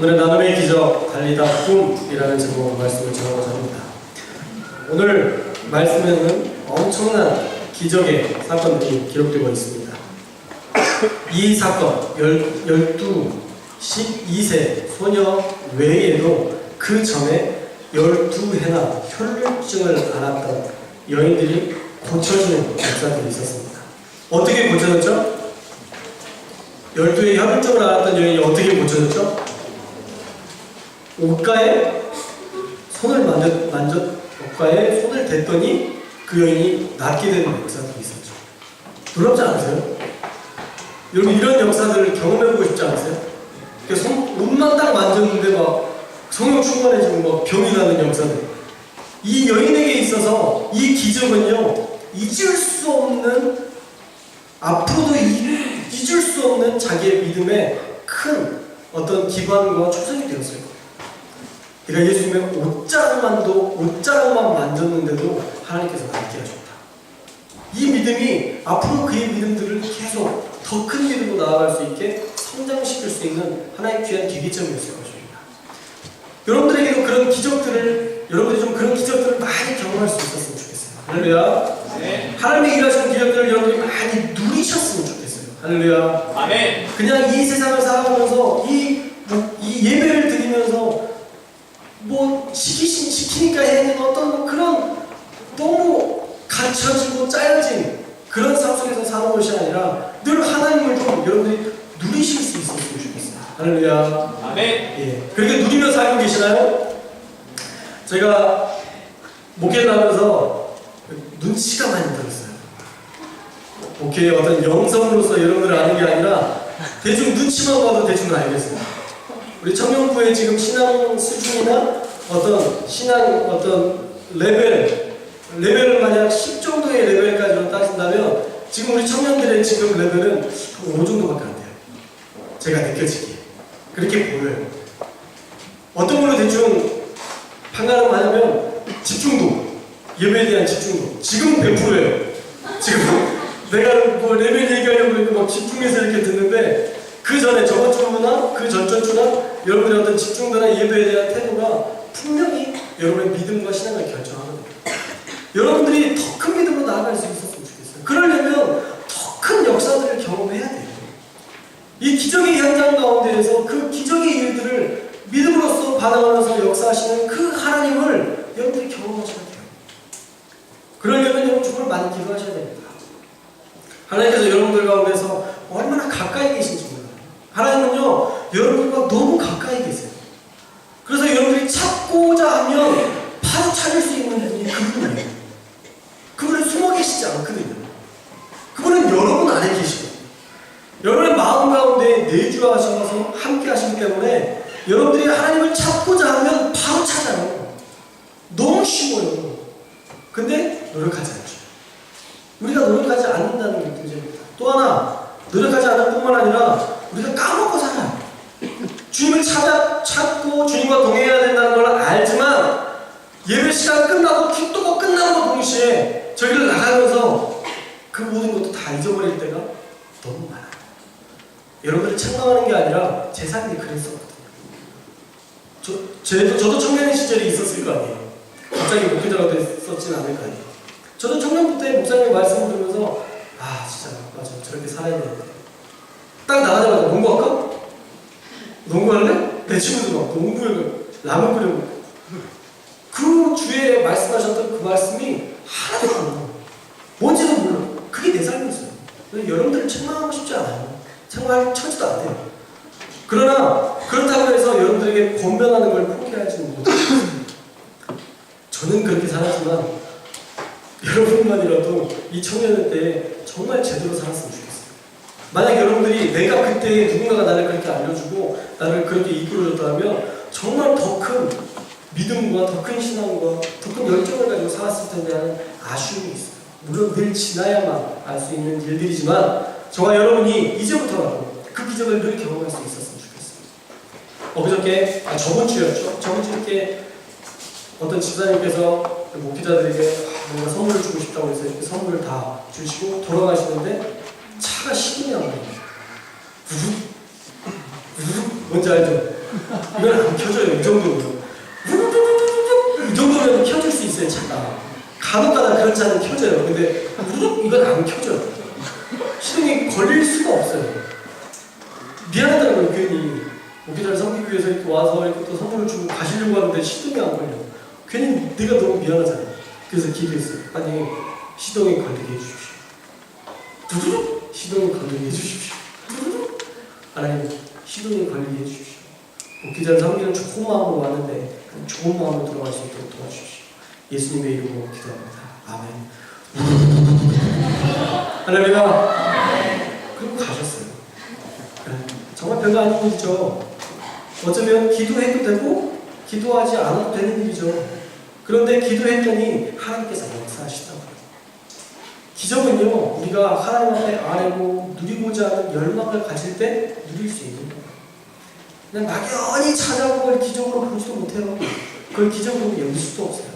오늘은 나눔의 기적 달리다 꿈이라는 제목으로 말씀을 전하고자 합니다. 오늘 말씀에는 엄청난 기적의 사건들이 기록되고 있습니다. 이 사건, 12, 12세 소녀 외에도 그 전에 12해나 혈류증을 앓았던 여인들이 고쳐지는 역사들이 있었습니다. 어떻게 고쳐졌죠? 12의 혈류증을 앓았던 여인이 어떻게 고쳐졌죠? 옷가에 손을 만졌, 만졌, 옷가에 손을 댔더니 그 여인이 낫게 되는 역사들이 있었죠. 놀랍지 않으세요? 여러분 이런 역사들을 경험해보고 싶지 않으세요? 손, 옷만 딱 만졌는데 막 성령 충만해지고 막 병이 나는 역사들. 이 여인에게 있어서 이 기적은요 잊을 수 없는 앞으로도 잊- 잊을 수 없는 자기의 믿음의 큰 어떤 기반과 초석이 되었을 거예요. 그러니까 예수님의 옷자락만도 옷자락만 만졌는데도 하나님께서 낫게 하셨다. 이 믿음이 앞으로 그의 믿음들을 계속 더 큰 믿음으로 나아갈 수 있게 성장시킬 수 있는 하나의 귀한 계기점이었을 것입니다. 여러분들에게도 그런 기적들을 여러분들이 좀 그런 기적들을 많이 경험할 수 있었으면 좋겠어요. 할렐루야. 네. 하나님의 일하시는 기적들을 여러분들이 많이 누리셨으면 좋겠어요. 할렐루야. 아멘. 그냥 이 세상을 살아가면서 이, 뭐, 이 예배를 드리면서 뭐 시키시, 시키니까 해야 되는 어떤 뭐 그런 너무 갇혀지고 짜여진 그런 삶 속에서 사는 것이 아니라 늘 하나님을 좀 여러분들이 누리실 수 있었으면 좋겠어요. 할렐루야. 아멘. 예. 그렇게 누리며 살고 계시나요? 제가 목회를 하면서 눈치가 많이 들었어요. 목회의 어떤 영성으로서 여러분들을 아는 게 아니라 대충 눈치만 봐도 대충 알겠어요. 우리 청년부의 지금 신앙 수준이나 어떤 신앙 어떤 레벨 레벨을 만약 10 정도의 레벨까지로 따진다면 지금 우리 청년들의 지금 레벨은 한5 정도밖에 안 돼요. 제가 느껴지기에 그렇게 보여요. 어떤 걸로 대충 판가름 하냐면 집중도 예배에 대한 집중도 지금 100%예요. 지금 내가 뭐 레벨 얘기하려고 그러니까 막 집중해서 이렇게 듣는데 그 전에 저번 주나 그 전전 주나 여러분의 어떤 집중도나 예배에 대한 태도가 분명히 여러분의 믿음과 신앙을 결정하거든요. 여러분들이 더 큰 믿음으로 나아갈 수 있었으면 좋겠어요. 그러려면 더 큰 역사들을 경험해야 돼요. 이 기적의 현장 가운데에서 그 기적의 일들을 믿음으로써 반응하면서 역사하시는 그 하나님을 여러분들이 경험하셔야 돼요. 그러려면 여러분 정말 많이 기도하셔야 됩니다. 하나님께서 여러분들 가운데서 얼마나 가까이 계신지 몰라요. 하나님은요, 여러분과 너무 가까이 계세요. 그래서 여러분들이 찾고자 하면 바로 찾을 수 있는 분이 그분이에요. 그분은 숨어 계시지 않거든요. 그분은 여러분 안에 계시거든요. 여러분의 마음 가운데 내주하셔서 함께 하시기 때문에 여러분들이 하나님을 찾고자 하면 바로 찾아요. 너무 쉬워요. 근데 노력하지 않죠. 우리가 노력하지 않는다는 게 문제입니다. 또 하나, 노력하지 않을 뿐만 아니라 우리가 까먹고 살아요. 주님을 찾아, 주님과 동행해야 된다는 걸 알지만 예배 시간 끝나고 기도가 끝나는 것 동시에 저기를 나가면서 그 모든 것도 다 잊어버릴 때가 너무 많아요. 여러분들을 책망하는 게 아니라 제 삶이 그랬었거든요. 저, 저도, 저도 청년의 시절이 있었을 거 아니에요. 갑자기 목회자가 됐었진 않을 거 아니에요. 저도 청년부 때 목사님의 말씀을 들으면서 아 진짜 맞아 저렇게 살아야 되는데 딱 나가자마자 농구할까? 농구할래? 내 친구들 막 농구에 라면 끓여고 그 주에 말씀하셨던 그 말씀이 하나도 안 나와요. 뭔지도 몰라. 그게 내 삶이었어요. 그래서 여러분들을 책망하고 싶지 않아요. 책망할 처지도 안 돼요. 그러나 그렇다고 해서 여러분들에게 권면하는 걸 포기하지는 못해요. 저는 그렇게 살았지만 여러분만이라도 이 청년의 때에 정말 제대로 살았으면 좋겠어요. 만약 여러분들이 내가 그때 누군가가 나를 그렇게 알려주고 나를 그렇게 이끌어줬다면 정말 더 큰 믿음과 더 큰 신앙과 더 큰 열정을 가지고 살았을 텐데 하는 아쉬움이 있어요. 물론 늘 지나야만 알 수 있는 일들이지만 저와 여러분이 이제부터라도 그 기적을 늘 경험할 수 있었으면 좋겠어요. 엊그저께, 아, 저번 주였죠. 저번 주 이렇게 어떤 집사님께서 목회자들에게 뭔가 선물을 주고 싶다고 해서 이렇게 선물을 다 주시고 돌아가시는데 차가 시동이 안 나요. 우르르 우르르 뭔지 알죠? 이건 안 켜져요. 이 정도면. 이 정도면 켜질 수 있어요, 차가. 간혹 가다 그런 차는 켜져요. 근데 우르륵 이건 안 켜져요. 시동이 걸릴 수가 없어요. 미안하더라고요, 괜히. 목기자를 섬기기 위해서 이렇게 와서 이렇게 또 선물을 주고 가시려고 하는데 시동이 안 걸려. 괜히 내가 너무 미안하잖아요. 그래서 기도했어요. 아니, 시동이 걸리게 해주십시오. 두두둑! 시동이 걸리게 해주십시오. 두두둑! 하나님, 시동이 걸리게 해주십시오. 목기자를 섬기는 좋은 마음으로 왔는데 그 좋은 마음으로 돌아갈 수 있도록 도와주십시오. 예수님의 이름으로 기도합니다. 아멘. 할렐루야. 그리고 가셨어요. 네, 정말 별거 아닌 일이죠. 어쩌면 기도해도 되고 기도하지 않아도 되는 일이죠. 그런데 기도했더니 하나님께서. 기적은요, 우리가 하나님 앞에 아뢰고 누리고자 하는 열망을 가질 때 누릴 수 있는 거예요. 그냥 막연히 찾아온 걸 기적으로 보지도 못해요. 그걸 기적으로 여길 수도 없어요.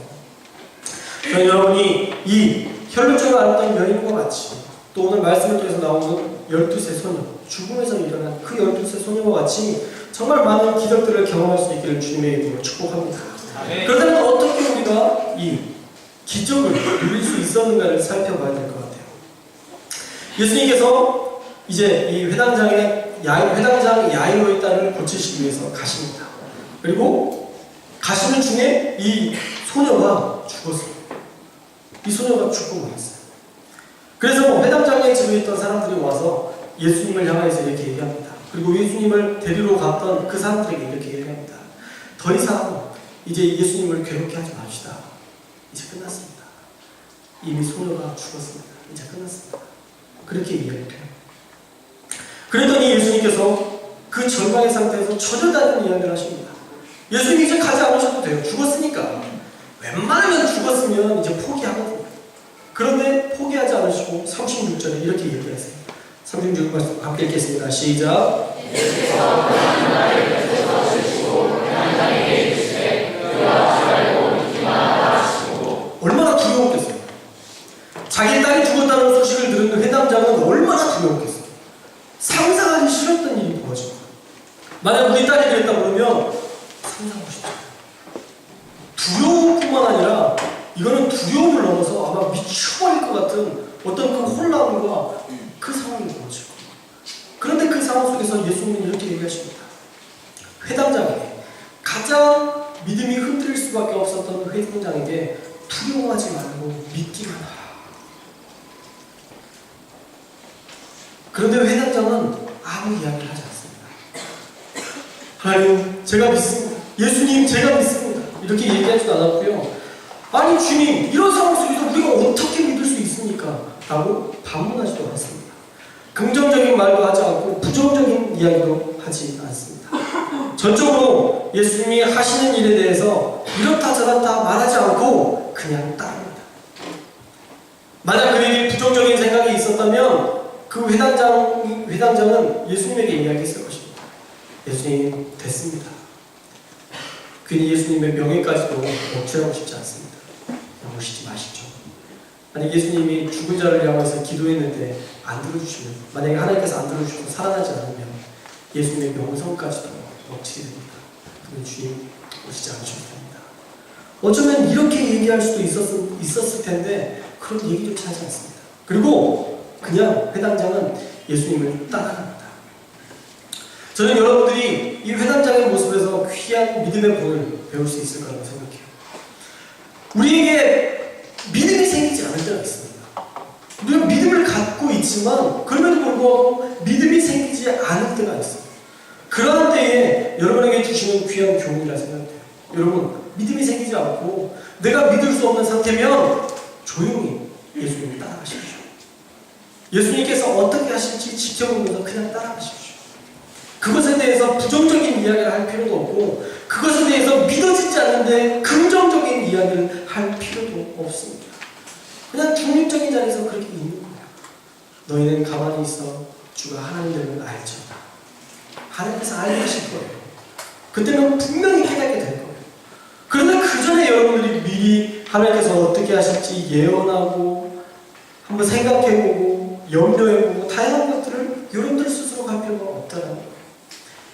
저는 여러분이 이 혈루증을 앓았던 여인과 같이 또 오늘 말씀을 통해서 나오는 12세 소녀, 죽음에서 일어난 그 12세 소녀와 같이 정말 많은 기적들을 경험할 수 있기를 주님의 이름으로 축복합니다. 그렇다면 어떻게 우리가 이 기적을 누릴 수 있었는가를 살펴봐야 될것 같아요. 예수님께서 이제 이 회당장의 야, 회당장 야이로의 딸을 고치시기 위해서 가십니다. 그리고 가시는 중에 이 소녀가 죽었어요. 이 소녀가 죽고 말았어요. 그래서 뭐 회당장의 집에 있던 사람들이 와서 예수님을 향해서 이렇게 얘기합니다. 그리고 예수님을 데리러 갔던 그 사람들에게 이렇게 얘기합니다. 더 이상 이제 예수님을 괴롭게 하지 맙시다. 이제 끝났습니다. 이미 소녀가 죽었습니다. 이제 끝났습니다. 그렇게 이야기를 해요. 그랬더니 예수님께서 그 절망의 상태에서 다른 이야기를 하십니다. 예수님이 이제 가지 않으셔도 돼요. 죽었으니까. 웬만하면 죽었으면 이제 포기하거든요. 그런데 포기하지 않으시고 36절에 이렇게 얘기하세요. 36절 말씀 함께 읽겠습니다. 시작. 얼마나 두려웠겠어요. 자기 죽었다는 들은 회당장은 얼마나 두려웠겠어요. 상상하기 싫었던 일이 거예요. 만약 우리 딸이 그랬다 그러면 상상하고 싶죠. 두려움뿐만 아니라 이거는 두려움을 넘어서 아마 미쳐버릴 것 같은 어떤 그 혼란과 그 상황이 거예요. 그런데 그 상황 속에서 예수님은 이렇게 얘기하십니다. 회당장에게 가장 믿음이 흔들릴 수밖에 없었던 회당장에게 두려워하지 말고 믿기만 하라. 그런데 회당장은 아무 이야기를 하지 않습니다. 하나님, 제가 믿습니다. 예수님, 제가 믿습니다. 이렇게 얘기하지도 않았고요. 아니, 주님, 이런 상황 속에서 우리가 어떻게 믿을 수 있습니까? 라고 반문하지도 않습니다. 긍정적인 말도 하지 않고 부정적인 이야기도 하지 않습니다. 전적으로 예수님이 하시는 일에 대해서 이렇다 저렇다 말하지 않고 그냥 따릅니다. 만약 그에게 부정적인 생각이 있었다면 그 회당장, 회당장은 예수님에게 이야기했을 것입니다. 예수님, 됐습니다. 괜히 예수님의 명예까지도 억제하고 싶지 않습니다. 오시지 마시죠. 만약 예수님이 죽은 자를 향해서 기도했는데 안 들어주시면, 만약에 하나님께서 안 들어주시고 살아나지 않으면 예수님의 명성까지도 억지게 됩니다. 그럼 주님 오시지 않으셔도 됩니다. 어쩌면 이렇게 얘기할 수도 있었을, 있었을 텐데 그런 얘기조차 하지 않습니다. 그리고 그냥 회당장은 예수님을 따라갑니다. 저는 여러분들이 이 회당장의 모습에서 귀한 믿음의 본을 배울 수 있을 거라고 생각해요. 우리에게 믿음이 생기지 않을 때가 있습니다. 우리가 믿음을 갖고 있지만 그럼에도 불구하고 믿음이 생기지 않을 때가 있습니다. 그러한 때에 여러분에게 주시는 귀한 교훈이라 생각돼요. 여러분 믿음이 생기지 않고 내가 믿을 수 없는 상태면 조용히 예수님을 따라가십시오. 예수님께서 어떻게 하실지 지켜보면서 그냥 따라가십시오. 그것에 대해서 부정적인 이야기를 할 필요도 없고 그것에 대해서 믿어지지 않는데 긍정적인 이야기를 할 필요도 없습니다. 그냥 중립적인 자리에서 그렇게 있는 거예요. 너희는 가만히 있어 주가 하나님을 알죠. 하나님께서 알게 하실 거예요. 그때는 분명히 깨닫게 될 거예요. 그런데 그 전에 여러분들이 미리 하나님께서 어떻게 하실지 예언하고 한번 생각해보고 염려해보고 다양한 것들을 여러분들 스스로 할 필요가 없다는.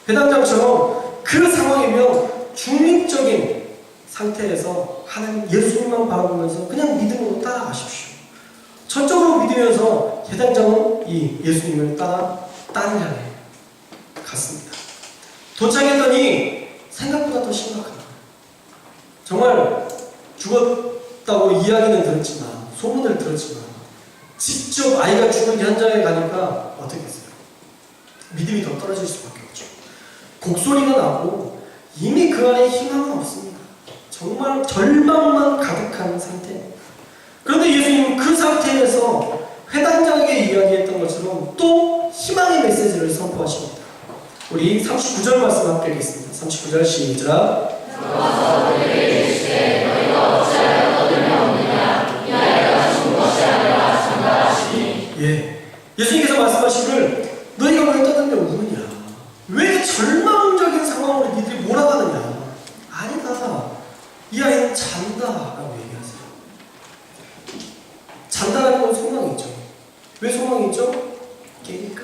배당장처럼 그 상황이면 중립적인 상태에서 하나님 예수님만 바라보면서 그냥 믿음으로 따라가십시오. 전적으로 믿으면서 해당장은 이 예수님을 따라 땅을 향해 갔습니다. 도착했더니 생각보다 더 심각합니다. 정말 죽었다고 이야기는 들었지만 소문을 들었지만 직접 아이가 죽은 현장에 가니까 어떻게 했어요? 믿음이 더 떨어질 수밖에 없죠. 곡소리가 나고 이미 그 안에 희망은 없습니다. 정말 절망만 가득한 상태. 그런데 예수님은 그 상태에서 회당장에게 이야기했던 것처럼 또 희망의 메시지를 선포하십니다. 우리 39절 말씀 함께 읽겠습니다. 39절 시작. 너희가 왜 떠들며 우느냐? 왜 절망적인 상황으로 니들이 몰아가느냐? 아니다. 이 아이는 잔다 라고 얘기하세요. 잔다라는 건 소망이 있죠. 왜 소망이 있죠? 깨니까.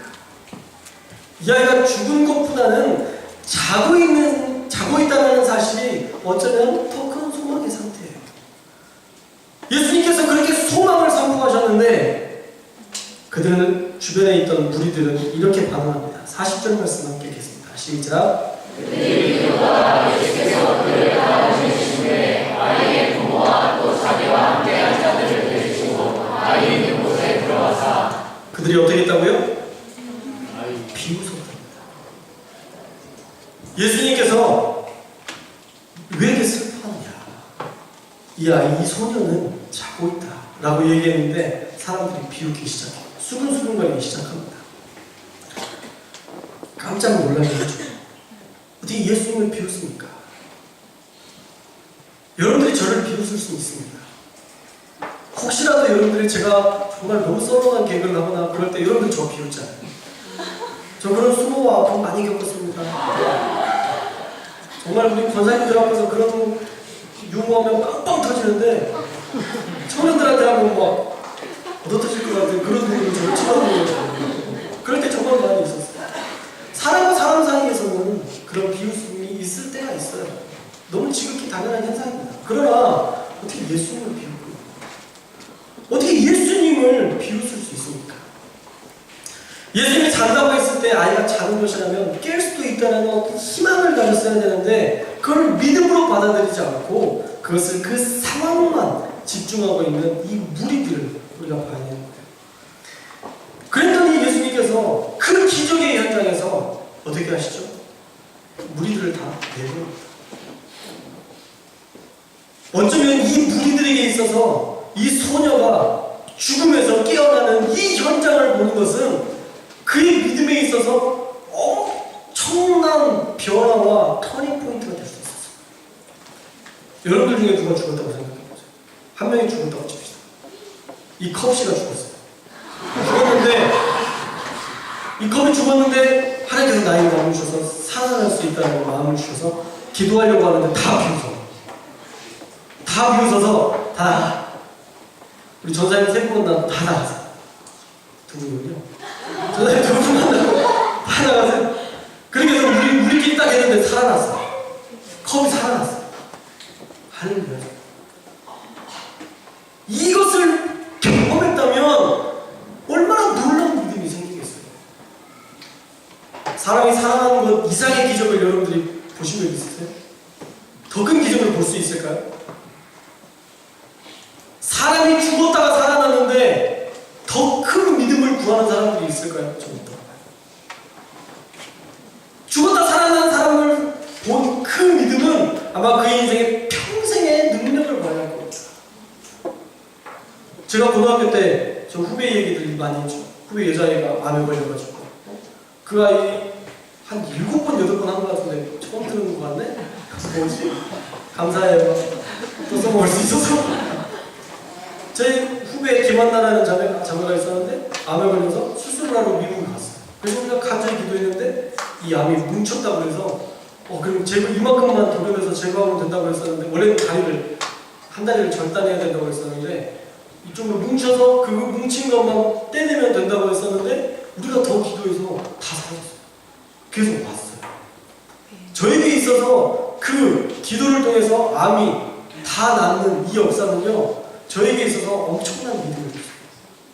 이 아이가 죽은 것보다는 자고 있는 자고 있다는 사실이 어쩌면 더 큰 소망의 상태예요. 예수님께서 그렇게 소망을 선포하셨는데 그들은 주변에 있던 무리들은 이렇게 반응합니다. 40절 말씀 함께 읽겠습니다. 시작. 그들이 어떻게 했다고요? 비웃었답니다. 예수님께서 왜 이렇게 슬퍼하느냐? 이 아이, 이 소녀는 자고 있다. 라고 얘기했는데 사람들이 비웃기 시작해요. 수근수근거리기 시작합니다. 깜짝 놀라게 하죠. 어떻게 예수님을 비웃습니까? 여러분들이 저를 비웃을 수 있습니다. 혹시라도 여러분들이 제가 정말 너무 썰렁한 개그를 하거나 그럴 때 여러분들 저 비웃잖아요. 저 그런 수모와 아픔 많이 겪었습니다. 정말 우리 권사님들 앞에서 그런 유머하면 빵빵 터지는데 청년들한테 하면 막 얻어 터질 것 같은 그런 거죠. 그럴 때 정말 많이 있었어요. 사람과 사람 사이에서는 그런 비웃음이 있을 때가 있어요. 너무 지극히 당연한 현상입니다. 그러나 어떻게 예수님을 비웃고 어떻게 예수님을 비웃을 수 있습니까? 예수님이 잔다고 했을 때 아이가 자는 것이라면 깰 수도 있다는 어떤 희망을 가졌어야 되는데 그걸 믿음으로 받아들이지 않고 그것을 그 상황만 집중하고 있는 이 무리들을 우리가 봐야. 그랬더니 예수님께서 그 기적의 현장에서 어떻게 하시죠? 무리들을 다 내보냅니다. 어쩌면 이 무리들에게 있어서 이 소녀가 죽음에서 깨어나는 이 현장을 보는 것은 그의 믿음에 있어서 엄청난 변화와 터닝 포인트가 될 수 있었어요. 여러분들 중에 누가 죽었다고 생각해보세요. 한 명이 죽었다고 칩시다. 이 컵씨가 죽었어요. 죽었는데 이 컵이 죽었는데 하나님께서 나에게 마음을 주셔서 살아날 수 있다는 마음을 주셔서 기도하려고 하는데 다 비웃어. 다 비웃어서 다 우리 전사님 세 분 만나고 다 나가세요. 두 분은요. 전사님 두 분 만나고 다 나가세요. 그렇게 해서 우리, 우리끼리 딱 했는데 살아났어. 컵이 살아났어. 할렐루야. 이것을 경험했다면 얼마나 놀라운 믿음이 생기겠어요. 사람이 살아나는 것 이상의 기적을 여러분들이 보신 적 있으세요? 더 큰 기적을 볼 수 있을까요? 사람이 죽었다가 살아났는데 더 큰 믿음을 구하는 사람들이 있을까요? 더. 죽었다 살아난 사람을 본그 믿음은 아마 그 인생의 평생의 능력을 봐야 할 겁니다. 제가 고등학교 때 저 후배 얘기들 많이 했죠. 후배 여자애가 암에 걸려가지고 그 아이 한 일곱 번 여덟 번 한 것 같은데 처음 들은 것 같네. 뭐지? 감사해요. 또 써먹을 수 있어서. 제 후배 김한나라는 자매, 자매가 있었는데 암에 걸려서 수술을 하러 미국을 갔어요. 그래서 우리가 간절히 기도했는데 이 암이 뭉쳤다고 해서 어 그럼 제거 이만큼만 도려내서 제거하면 된다고 했었는데 원래는 다리를 한 다리를 절단해야 된다고 했었는데 이쪽으로 뭉쳐서 그 뭉친 것만 떼내면 된다고 했었는데 우리가 더 기도해서 다 살았어요. 그래서 왔어요. 저에게 있어서 그 기도를 통해서 암이 다 낫는 이 역사는요 저에게 있어서 엄청난 믿음을 줬어요.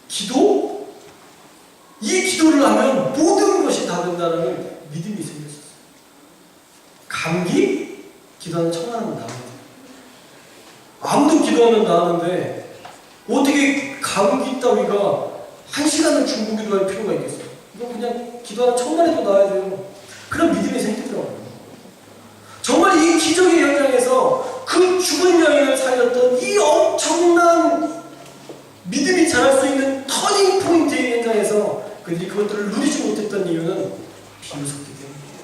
기도? 이 기도를 하면 모든 것이 다 된다는 믿음이 생겼었어요. 감기? 기도하면 청하면 나옵니다. 암도 기도하면 나는데 어떻게 감기 따위가 한 시간을 중고 기도 할 필요가 있겠어요? 이거 그냥 기도하면 천만 해도 나야 돼요. 그런 믿음이 생기더라고요. 정말 이 기적의 현장에서 그 죽은 여인을 살렸던 이 엄청난 믿음이 자랄 수 있는 터닝 포인트의 현장에서 그들이 그것들을 누리지 못했던 이유는 비웃었기 때문이에요.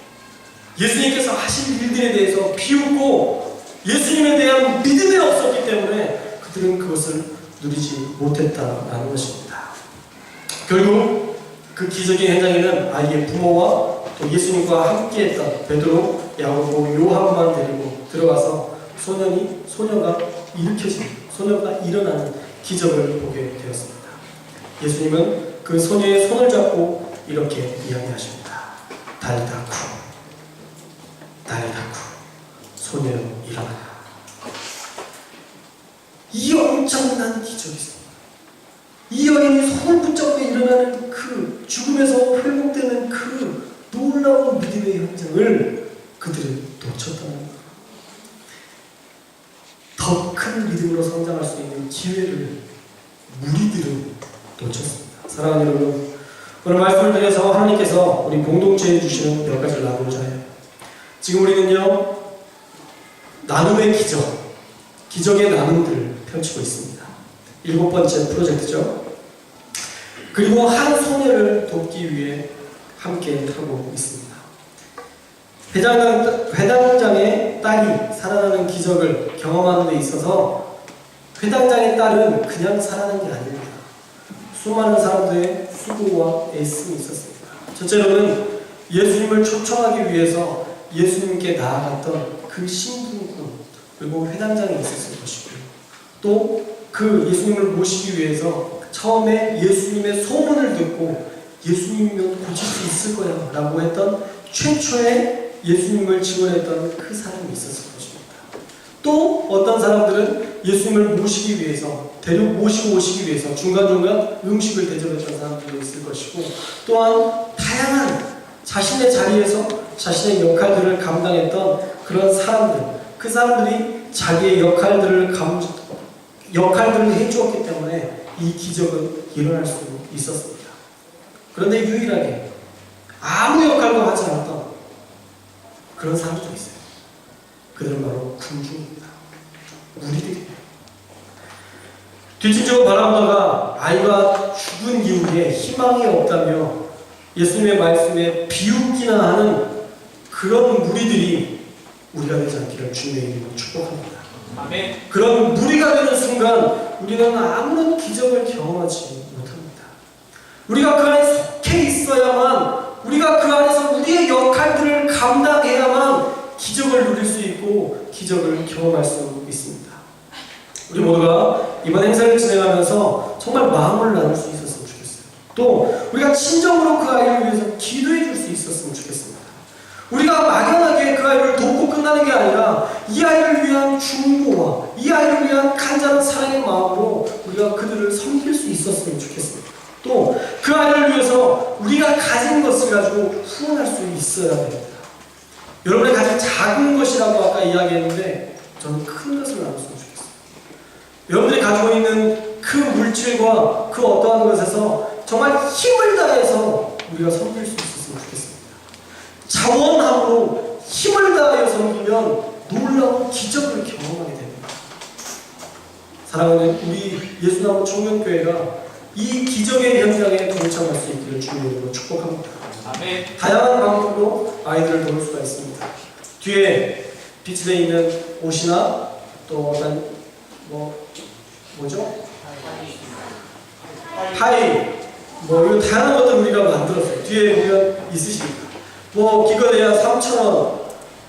예수님께서 하신 일들에 대해서 비웃고 예수님에 대한 믿음이 없었기 때문에 그들은 그것을 누리지 못했다라는 것입니다. 결국 그 기적의 현장에는 아이의 부모와 또 예수님과 함께했던 베드로, 야고보, 요한만 데리고 들어가서 소년이 소녀가 일으켜진 소녀가 일어나는 기적을 보게 되었습니다. 예수님은 그 소녀의 손을 잡고 이렇게 이야기하십니다. 달다쿠, 달다쿠, 소녀여 일어나라. 이 엄청난 기적이 있습니다. 이 여인이 손을 붙잡고 일어나는 그 죽음에서 회복되는 그 놀라운 믿음의 현장을 그들은 놓쳤다는 거예요. 더 큰 믿음으로 성장할 수 있는 기회를 무리들은 놓쳤습니다. 사랑하는 여러분, 오늘 말씀을 통해서 하나님께서 우리 공동체에 주시는 몇 가지를 나누고자 해요. 지금 우리는요, 나눔의 기적, 기적의 나눔들을 펼치고 있습니다. 일곱 번째 프로젝트죠. 그리고 한 소녀를 돕기 위해 함께 하고 있습니다. 회장, 회당장의 딸이 살아나는 기적을 경험하는 데 있어서 회당장의 딸은 그냥 살아난 게 아닙니다. 수많은 사람들의 수고와 애씀이 있었습니다. 첫째로는 예수님을 초청하기 위해서 예수님께 나아갔던 그 신분군 그리고 회당장이 있었을 것이고요. 또 그 예수님을 모시기 위해서 처음에 예수님의 소문을 듣고 예수님이면 고칠 수 있을 거야 라고 했던 최초의 예수님을 지원했던 그 사람이 있었을 것입니다. 또 어떤 사람들은 예수님을 모시기 위해서 데려 모시고 오시기 위해서 중간중간 음식을 대접했던 사람들도 있을 것이고 또한 다양한 자신의 자리에서 자신의 역할들을 감당했던 그런 사람들 그 사람들이 자기의 역할들을 감, 역할들을 해주었기 때문에 이 기적은 일어날 수 있었습니다. 그런데 유일하게 아무 역할도 하지 않았던 그런 사람도 있어요. 그들은 바로 군중입니다. 우리들이에요. 뒤집지고 바라보다가 아이가 죽은 이후에 희망이 없다며 예수님의 말씀에 비웃기나 하는 그런 무리들이 우리가 되지 않기를 주님의 이름으로 축복합니다. 아멘. 그런 무리가 되는 순간 우리는 아무런 기적을 경험하지. 우리가 그 안에 속해 있어야만 우리가 그 안에서 우리의 역할들을 감당해야만 기적을 누릴 수 있고 기적을 경험할 수 있습니다. 우리 모두가 이번 행사를 진행하면서 정말 마음을 나눌 수 있었으면 좋겠어요. 또 우리가 친정으로 그 아이를 위해서 기도해 줄 수 있었으면 좋겠습니다. 우리가 막연하게 그 아이를 돕고 끝나는 게 아니라 이 아이를 위한 중보와 이 아이를 위한 간절한 사랑의 마음으로 우리가 그들을 섬길 수 있었으면 좋겠습니다. 또 그 아이를 위해서 우리가 가진 것을 가지고 후원할 수 있어야 됩니다. 여러분의 가진 작은 것이라고 아까 이야기했는데 저는 큰 것을 나눴으면 좋겠어요. 여러분들이 가지고 있는 그 물질과 그 어떠한 것에서 정말 힘을 다해서 우리가 섬길 수 있었으면 좋겠습니다. 자원함으로 힘을 다하여 섬기면 놀라운 기적을 경험하게 됩니다. 사랑하는 우리 예수나무 청년교회가 이 기적의 현장에 동참할 수 있기를 주님으로 축복합니다. 아멘. 다양한 방법으로 아이들을 도울 수가 있습니다. 뒤에 비치되어 있는 옷이나 또 어떤 뭐 뭐죠? 파이 뭐 다양한 것들 우리가 만들었어요. 뒤에 보면 있으십니까? 뭐 기껏해야 3,000원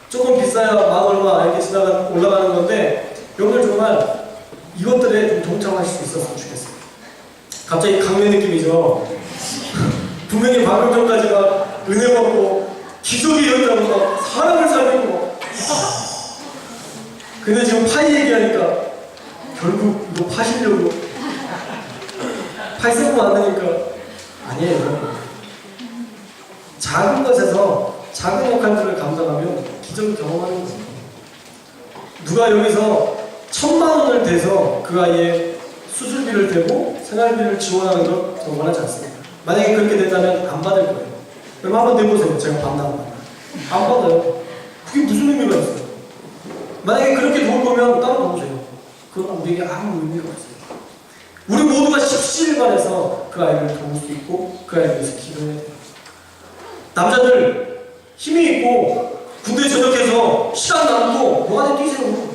조금 비싸야 만 얼마 이렇게 지나가 올라가는 건데 여러분들 정말 이것들에 좀 동참하실 수 있었으면 좋겠어요. 갑자기 강매 느낌이죠. 분명히 방금 전까지 막 은혜 받고 기적이 일어나고 막 사람을 살리고 막 근데 지금 파이 얘기하니까 결국 이거 파시려고 파이 쓰고 안 되니까 아니에요. 작은 것에서 작은 역할들을 감당하면 기적을 경험하는 거예요. 누가 여기서 천만 원을 대서 그 아이의 수술비를 대고 생활비를 지원하는 걸 원하지 않습니다. 만약에 그렇게 된다면 안 받을 거예요. 그럼 한번 내보세요. 제가 받나 안 받나. 안 받아요. 그게 무슨 의미가 있어요? 만약에 그렇게 도울 거면 따로 넣으세요. 그건 우리에게 아무 의미가 없어요. 우리 모두가 십시일반에서 그 아이를 도울 수 있고 그 아이를 위해서 기도해야 돼요. 남자들 힘이 있고 군대 전역해서 시간 남고 노가다 뛰세요.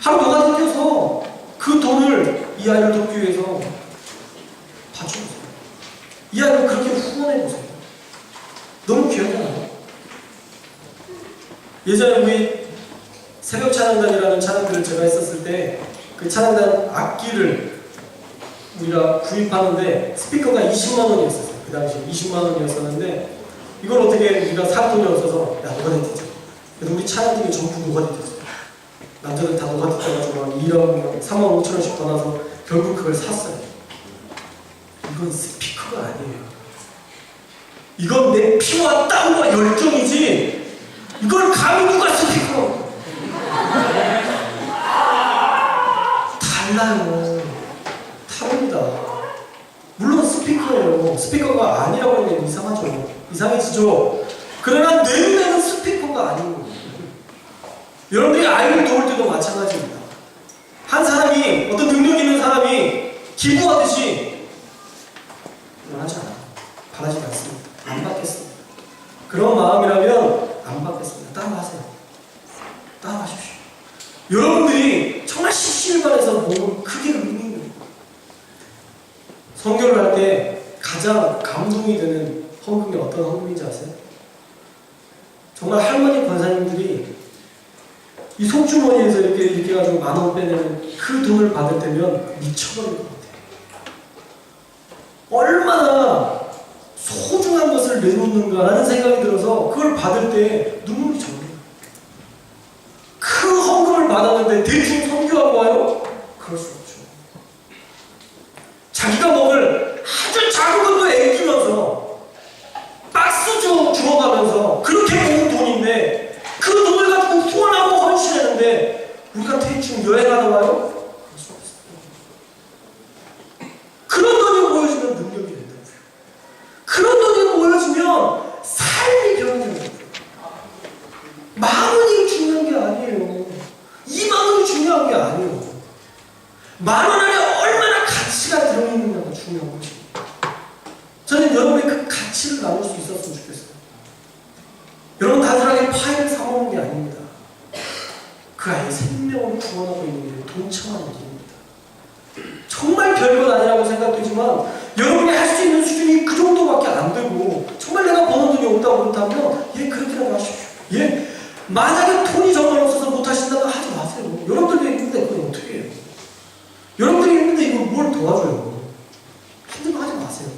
하루 노가다 뛰어서 그 돈을 이 아이를 돕기 위해서 바쳐보세요. 이 아이를 그렇게 후원해보세요. 너무 귀하잖아요. 예전에 우리 새벽 찬양단이라는 찬양들을 제가 했었을 때 그 찬양단 악기를 우리가 구입하는데 스피커가 20만 원이었었어요. 그 당시에 20만 원이었었는데 이걸 어떻게 우리가 살 돈이 없어서 야 노가다 뛰자. 그래서 우리 중에 전부 노가다 뛰었어요. 남자들 다막 2억, 3만 5천 원씩 더 나서 결국 그걸 샀어요. 이건 스피커가 아니에요. 이건 내 피와 땀과 열정이지. 이걸 감히 누가 스피커? 달라요. 다릅니다. 물론 스피커예요. 스피커가 아니라고 하면 이상하죠. 이상해지죠. 그러나 내 눈에는 스피커가 거예요. 여러분들이 아이를 도울 때도 마찬가지입니다. 한 사람이 어떤 능력 있는 사람이 기부하듯이 원하지 않아요. 바라지 않습니다. 안 받겠습니다. 그런 마음이라면 안 받겠습니다. 따라하세요. 따라하십시오. 여러분들이 정말 십시일반에서 보면 그게 의미 있는 거예요. 성교를 할 때 가장 감동이 되는 헌금이 어떤 헌금인지 아세요? 정말 할머니 속 주머니에서 이렇게 이렇게 가지고 만 원 빼내는 그 돈을 받을 때면 미쳐버릴 것 같아요. 얼마나 소중한 것을 내놓는가라는 생각이 들어서 그걸 받을 때 눈물이 절해요. 그 헌금을 받았는데 대충 선교하고 와요? 그럴 수 없죠. 자기가 먹을 아주 작은 것도 아끼면서 박스 주, 주워가면서 그렇게 모은 돈인데 그 돈을 가지고 후원하고 헌신했는데 우리가 대충 여행하다 와요? 그럴 수 없어요. 그런 돈이 모여지면 능력이 된다고요. 그런 돈이 모여지면 삶이 변해요. 만 원이 중요한 게 아니에요. 이만 원이 중요한 게 아니에요. 만 원 안에 얼마나 가치가 들어있느냐가 중요한 거지. 저는 여러분의 그 가치를 나눌 수 있었으면 좋겠어요. 여러분 단순하게 파일을 사먹는 게 아닙니다. 그 아이의 생명을 구원하고 있는 일에 동참하는 일입니다. 정말 별것 아니라고 생각되지만 여러분이 할 수 있는 수준이 그 정도밖에 안 되고 정말 내가 버는 돈이 없다고 그렇다면 예 그렇게라도 하십시오. 예 만약에 돈이 정말 없어서 못 하신다면 하지 마세요. 여러분들이 있는데 그건 어떻게 해요? 여러분들이 있는데 이거 뭘 도와줘요? 힘든 거 하지 마세요.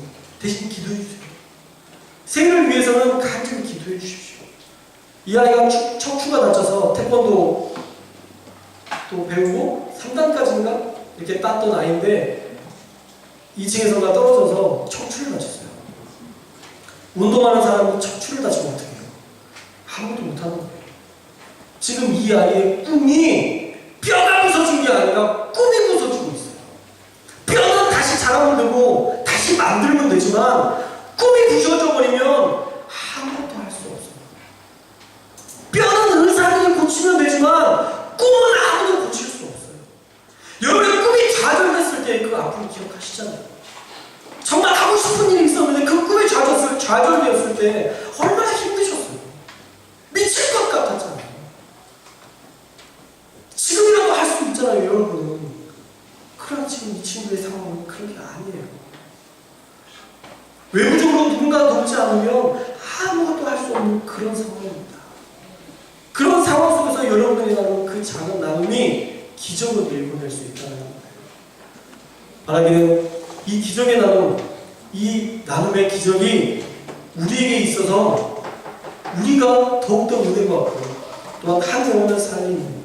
대신 기도해 주세요. 생을 위해서는 간절히 기도해 주십시오. 이 아이가 축- 척추가 다쳐서 태권도 또 배우고 3단까지인가 이렇게 땄던 아이인데 2층에서가 떨어져서 척추를 다쳤어요. 운동하는 사람은 척추를 다치면 어떻게 해요? 아무것도 못하는 거예요. 지금 이 아이의 꿈이 뼈가 부서진 게 아니라 꿈이 부서지고 있어요. 뼈는 다시 자라면 되고 다시 만들면 되지만 꿈이 부서져 버리면 아무것도 할 수 없어요. 뼈는 의사들이 고치면 되지만 꿈은 아무도 고칠 수 없어요. 여러분의 꿈이 좌절됐을 때 그 아픔을 기억하시잖아요. 정말 하고 싶은 일이 있었는데 그 꿈이 좌절, 좌절되었을 때 얼마나 힘드셨어요. 미칠 것 같았잖아요. 지금이라도 할 수 있잖아요, 여러분은. 그러나 지금 이 친구의 상황은 그런 게 아니에요. 외부적으로 누군가 돕지 않으면 아무것도 할 수 없는 그런 상황입니다. 속에서 여러분들이 나누는 그 작은 나눔이 기적을 일궈낼 수 있다는 거예요. 바라기는 이 기적의 나눔, 이 나눔의 기적이 우리에게 있어서 우리가 더욱더 은혜가 받고 또한 한 영혼을 살리는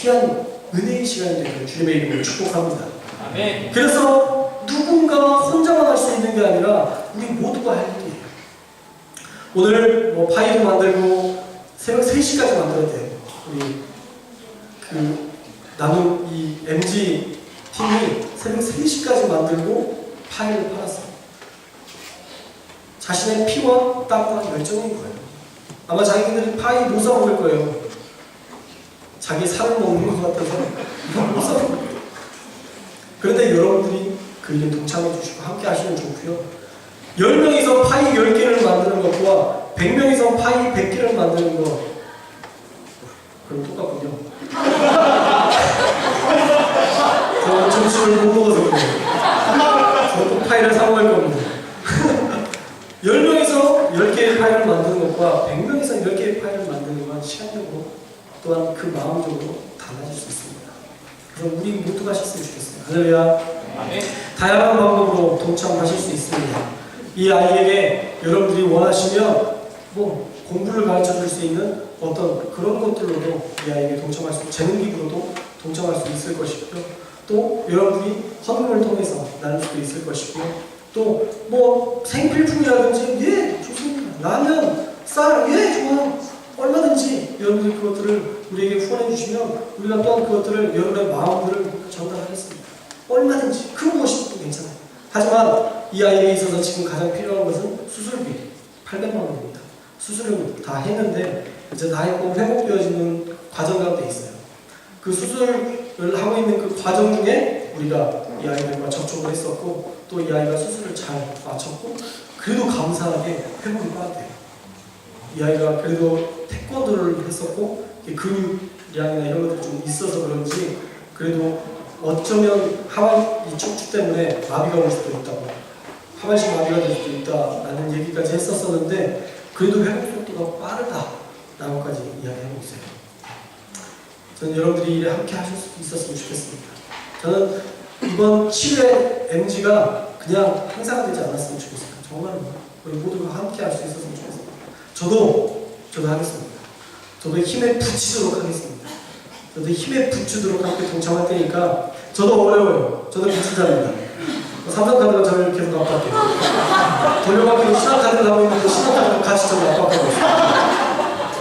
귀한 은혜의 시간이 되기를 주님의 이름으로 축복합니다. 아멘. 그래서 누군가 혼자만 할 수 있는 게 아니라 우리 모두가 할 일이에요. 오늘 뭐 파이도 만들고 새벽 3시까지 만들어야 돼요. 우리 그 나눔 이 MG 팀이 새벽 3시까지 만들고 파이를 팔았어요. 자신의 피와 땀과 열정인 거예요. 아마 자기들이 파이 못 사 먹을 거예요. 자기 살을 먹는 것 같아서 이건 못 사 먹을 거예요. 그런데 여러분들이 그 일에 동참해 주시고 함께 하시면 좋고요. 10명이서 파이 10개를 만드는 것과 100명이서 파이 100개를 만드는 것 그럼 똑같군요. 저는 점심을 못 먹어서 그래요. 저도 파이를 사 먹을 겁니다. 10명이서 10개의 파이를 만드는 것과 100명이서 10개의 파이를 만드는 건 시간적으로 또한 그 마음적으로 달라질 수 있습니다. 그럼 우리 모두가 하셨으면 좋겠어요. 할렐루야. 아멘. 다양한 방법으로 동참하실 수 있습니다. 이 아이에게 여러분들이 원하시면 뭐 공부를 가르쳐 줄 수 있는 어떤 그런 것들로도 이 아이에게 동참할 수, 재능기부로도 동참할 수 있을 것이고요. 또 여러분들이 헌금을 통해서 나눌 수도 있을 것이고요. 또뭐 생필품이라든지 예 좋습니다. 라면, 쌀, 예 좋아. 얼마든지 여러분들이 그것들을 우리에게 후원해 주시면 우리가 또한 그것들을 여러분의 마음들을 전달하겠습니다. 얼마든지 그 무엇이든 괜찮아요. 하지만 이 아이에게 있어서 지금 가장 필요한 것은 수술비 800만 원입니다. 수술을 다 했는데 이제 다 했고 회복되어지는 과정 가운데 있어요. 그 수술을 하고 있는 그 과정 중에 우리가 이 아이들과 접촉을 했었고 또 이 아이가 수술을 잘 마쳤고 그래도 감사하게 회복이 빠르대요. 이 아이가 그래도 태권도를 했었고 근육량이나 이런 것들이 좀 있어서 그런지 그래도 어쩌면 하반 이 척추 때문에 마비가 올 수도 있다고 하반신 마비가 될 수도 있다라는 얘기까지 했었었는데 그래도 회복 속도가 빠르다 라고까지 이야기하고 있어요. 저는 여러분들이 일에 함께 하실 수 있었으면 좋겠습니다. 저는 이번 7회 MG가 그냥 행사가 되지 않았으면 좋겠어요. 정말로 우리 모두가 함께 할 수 있었으면 좋겠습니다. 저도 저도 하겠습니다. 저도 힘에 붙이도록 하겠습니다. 저도 힘에 붙이도록 함께 동참할 테니까 저도 어려워요. 저도 비치자입니다. 삼성카드가 저를 계속 압박해요. 돌려받기로 신한카드를 하고 있는데 신한카드가 같이 저를 압박하고 있어요.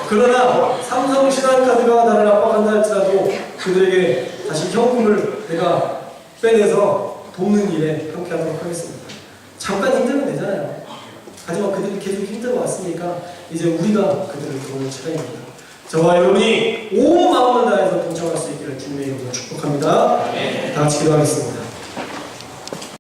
그러나 삼성 신한카드가 나를 압박한다 할지라도 그들에게 다시 현금을 내가 빼내서 돕는 일에 함께 하도록 하겠습니다. 잠깐 힘들면 되잖아요. 하지만 그들이 계속 힘들어 왔으니까 이제 우리가 그들을 도울 차례입니다. 저와 여러분이 온 마음을 다해서 동참할 수 있기를 주님의 이름으로 축복합니다. 다 같이 기도하겠습니다.